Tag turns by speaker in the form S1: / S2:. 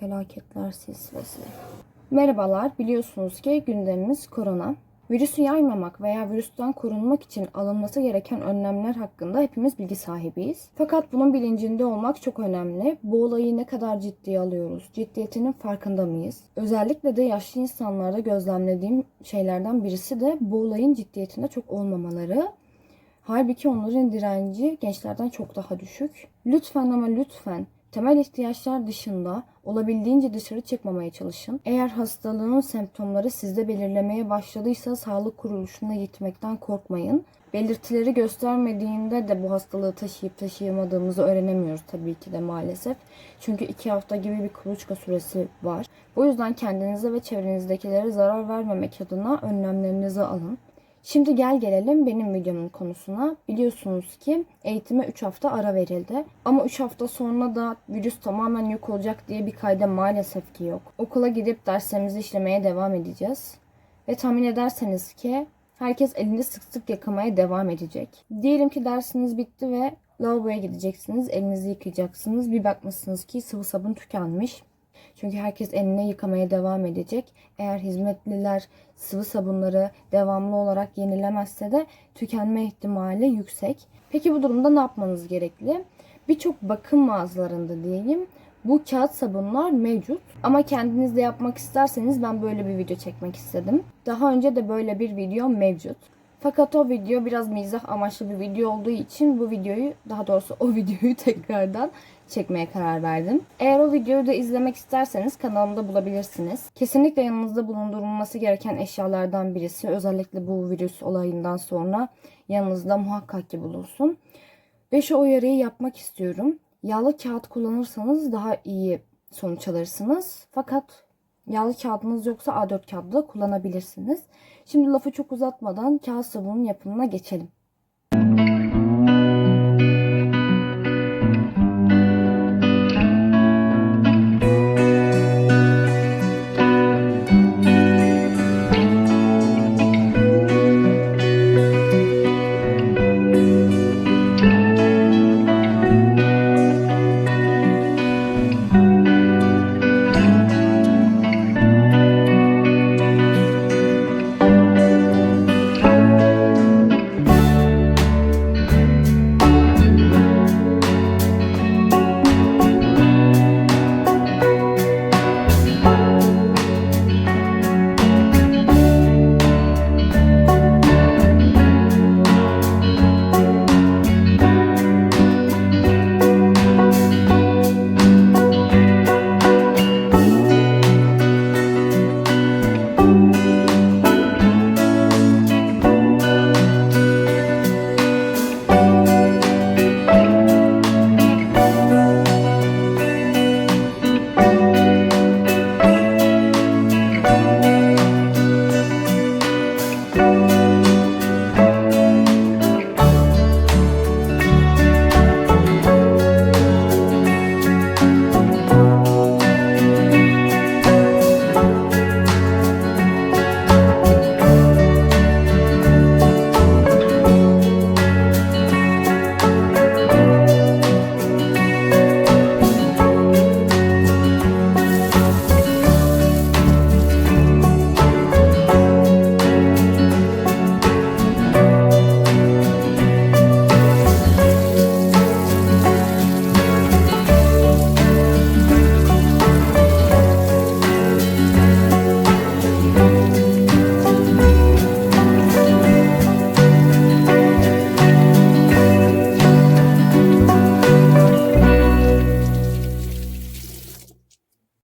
S1: Felaketler silsilesi. Merhabalar, biliyorsunuz ki gündemimiz korona. Virüsü yaymamak veya virüsten korunmak için alınması gereken önlemler hakkında hepimiz bilgi sahibiyiz. Fakat bunun bilincinde olmak çok önemli. Bu olayı ne kadar ciddiye alıyoruz? Ciddiyetinin farkında mıyız? Özellikle de yaşlı insanlarda gözlemlediğim şeylerden birisi de bu olayın ciddiyetinde çok olmamaları. Halbuki onların direnci gençlerden çok daha düşük. Lütfen ama lütfen temel ihtiyaçlar dışında olabildiğince dışarı çıkmamaya çalışın. Eğer hastalığın semptomları sizde belirlemeye başladıysa sağlık kuruluşuna gitmekten korkmayın. Belirtileri göstermediğinde de bu hastalığı taşıyıp taşıyamadığımızı öğrenemiyoruz tabii ki de maalesef. Çünkü iki hafta gibi bir kuluçka süresi var. Bu yüzden kendinize ve çevrenizdekilere zarar vermemek adına önlemlerinizi alın. Şimdi gel gelelim benim videomun konusuna. Biliyorsunuz ki eğitime 3 hafta ara verildi. Ama 3 hafta sonra da virüs tamamen yok olacak diye bir kayda maalesef ki yok. Okula gidip derslerimizi işlemeye devam edeceğiz. Ve tahmin ederseniz ki herkes elinde sık sık yakamaya devam edecek. Diyelim ki dersiniz bitti ve lavaboya gideceksiniz. Elinizi yıkayacaksınız. Bir bakmışsınız ki sıvı sabun tükenmiş. Çünkü herkes eline yıkamaya devam edecek. Eğer hizmetliler sıvı sabunları devamlı olarak yenilemezse de tükenme ihtimali yüksek. Peki bu durumda ne yapmanız gerekli? Birçok bakım mağazalarında diyeyim bu kağıt sabunlar mevcut. Ama kendiniz de yapmak isterseniz ben böyle bir video çekmek istedim. Daha önce de böyle bir video mevcut. Fakat o video biraz mizah amaçlı bir video olduğu için bu videoyu daha doğrusu o videoyu tekrardan çekmeye karar verdim. Eğer o videoyu da izlemek isterseniz kanalımda bulabilirsiniz. Kesinlikle yanınızda bulundurulması gereken eşyalardan birisi. Özellikle bu virüs olayından sonra yanınızda muhakkak ki bulunsun. Ve şu uyarıyı yapmak istiyorum. Yağlı kağıt kullanırsanız daha iyi sonuç alırsınız. Fakat Yağlı kağıdınız yoksa A4 kağıdı da kullanabilirsiniz. Şimdi lafı çok uzatmadan kağıt sabunun yapımına geçelim.